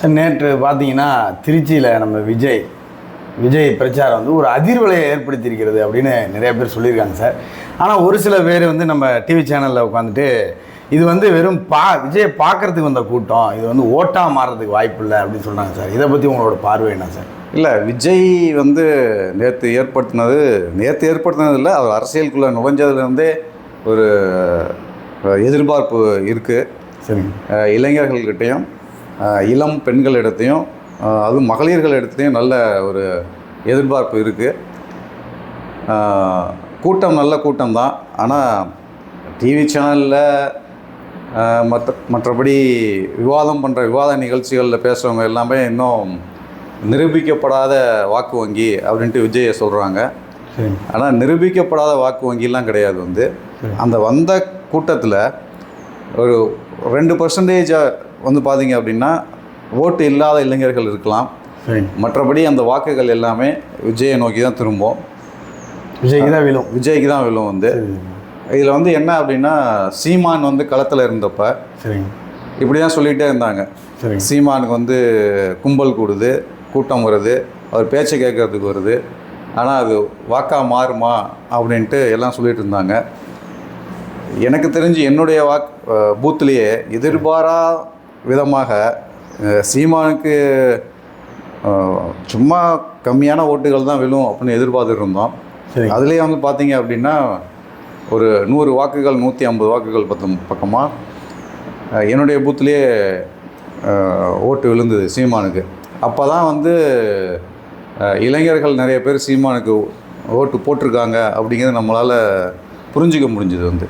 Sir நேற்று பார்த்தீங்கன்னா திருச்சியில் நம்ம விஜய் விஜய் பிரச்சாரம் வந்து ஒரு அதிர்வலையை ஏற்படுத்தியிருக்கிறது அப்படின்னு நிறைய பேர் சொல்லியிருக்காங்க சார். ஆனால் ஒரு சில பேர் வந்து நம்ம டிவி சேனலில் உட்காந்துட்டு இது வந்து வெறும் பா விஜயை பார்க்கறதுக்கு வந்த கூட்டம் இது வந்து ஓட்டாக மாறுறதுக்கு வாய்ப்பு இல்லை அப்படின்னு சொல்கிறாங்க சார். இதை பற்றி உங்களோட பார்வை என்ன சார்? இல்லை விஜய் வந்து நேற்று ஏற்படுத்தினது நேற்று ஏற்படுத்தினது இல்லை அவர் அரசியலுக்குள்ளே நுழைஞ்சதுலேருந்தே ஒரு எதிர்பார்ப்பு இருக்குது சரிங்க. இளைஞர்கள்கிட்டையும் இளம் பெண்களிடத்தையும் அதுவும் மகளிர்களிடத்துலையும் நல்ல ஒரு எதிர்பார்ப்பு இருக்குது கூட்டம் நல்ல கூட்டம் தான். ஆனால் டிவி சேனலில் மற்ற மற்றபடி விவாதம் பண்ணுற விவாத நிகழ்ச்சிகளில் பேசுகிறவங்க எல்லாமே இன்னும் நிரூபிக்கப்படாத வாக்கு வங்கி அப்படின்ட்டு விஜயை சொல்கிறாங்க ஆனால் நிரூபிக்கப்படாத வாக்கு வங்கிலாம் கிடையாது வந்து. அந்த வந்த கூட்டத்தில் ஒரு ரெண்டு பர்சன்டேஜ் வந்து பார்த்தீங்க அப்படின்னா ஓட்டு இல்லாத இளைஞர்கள் இருக்கலாம். மற்றபடி அந்த வாக்குகள் எல்லாமே விஜயை நோக்கி தான் திரும்பும். விஜய்க்கு தான் விழும். விஜய்க்கு தான் விழும் வந்து. இதில் வந்து என்ன அப்படின்னா சீமான் வந்து களத்தில் இருந்தப்ப இப்படி தான் சொல்லிகிட்டே இருந்தாங்க. சீமானுக்கு வந்து கும்பல் கூடுது கூட்டம் வருது அவர் பேச்சை கேட்கறதுக்கு வருது. ஆனால் அது வாக்கா மாறுமா அப்படின்ட்டு எல்லாம் சொல்லிட்டு இருந்தாங்க. எனக்கு தெரிஞ்சு என்னுடைய வாக் பூத்துலேயே எதிர்பாரா விதமாக சீமானுக்கு சும்மா கம்மியான ஓட்டுகள் தான் விழும் அப்படின்னு சரிங்க அதுலேயே வந்து பார்த்தீங்க அப்படின்னா ஒரு நூறு வாக்குகள் நூற்றி ஐம்பது வாக்குகள் பக்கம் பக்கமாக என்னுடைய பூத்துலேயே ஓட்டு விழுந்தது சீமானுக்கு. அப்போ தான் வந்து இளைஞர்கள் நிறைய பேர் சீமானுக்கு ஓட்டு போட்டிருக்காங்க அப்படிங்கிறது நம்மளால் புரிஞ்சிக்க முடிஞ்சுது வந்து.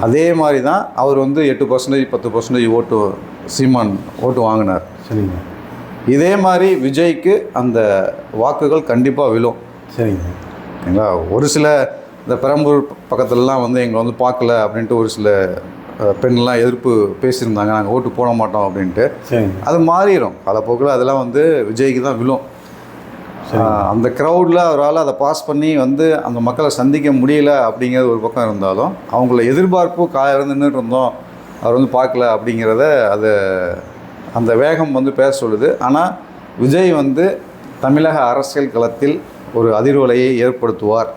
அதே மாதிரி தான் அவர் வந்து எட்டு பர்சன்டேஜ் பத்து பர்சன்டேஜ் ஓட்டு சீமான் ஓட்டு வாங்கினார். சரிங்க. இதே மாதிரி விஜய்க்கு அந்த வாக்குகள் கண்டிப்பாக விழும். சரிங்க. ஓகேங்களா ஒரு சில இந்த பெரம்பூர் பக்கத்துலலாம் வந்து எங்களை வந்து பார்க்கல அப்படின்ட்டு ஒரு சில அஹ், பெண்கள்லாம் எதிர்ப்பு பேசியிருந்தாங்க நாங்கள் ஓட்டு போட மாட்டோம் அப்படின்ட்டு. அது மாறிடும் காலப்போக்கில் அதெல்லாம் வந்து விஜய்க்கு தான் விழும். அந்த க்ரௌடில் அவரால் அதை பாஸ் பண்ணி வந்து அந்த மக்களை சந்திக்க முடியல அப்படிங்கிறது ஒரு பக்கம் இருந்தாலும் அவங்கள எதிர்பார்ப்பு காயிருந்து நின்றுட்டு இருந்தோம் அவர் வந்து பார்க்கல அப்படிங்கிறத அதை அந்த வேகம் வந்து பேச சொல்லுது. ஆனால் விஜய் வந்து தமிழக அரசியல் களத்தில் ஒரு அதிர்வலையை ஏற்படுத்துவார்.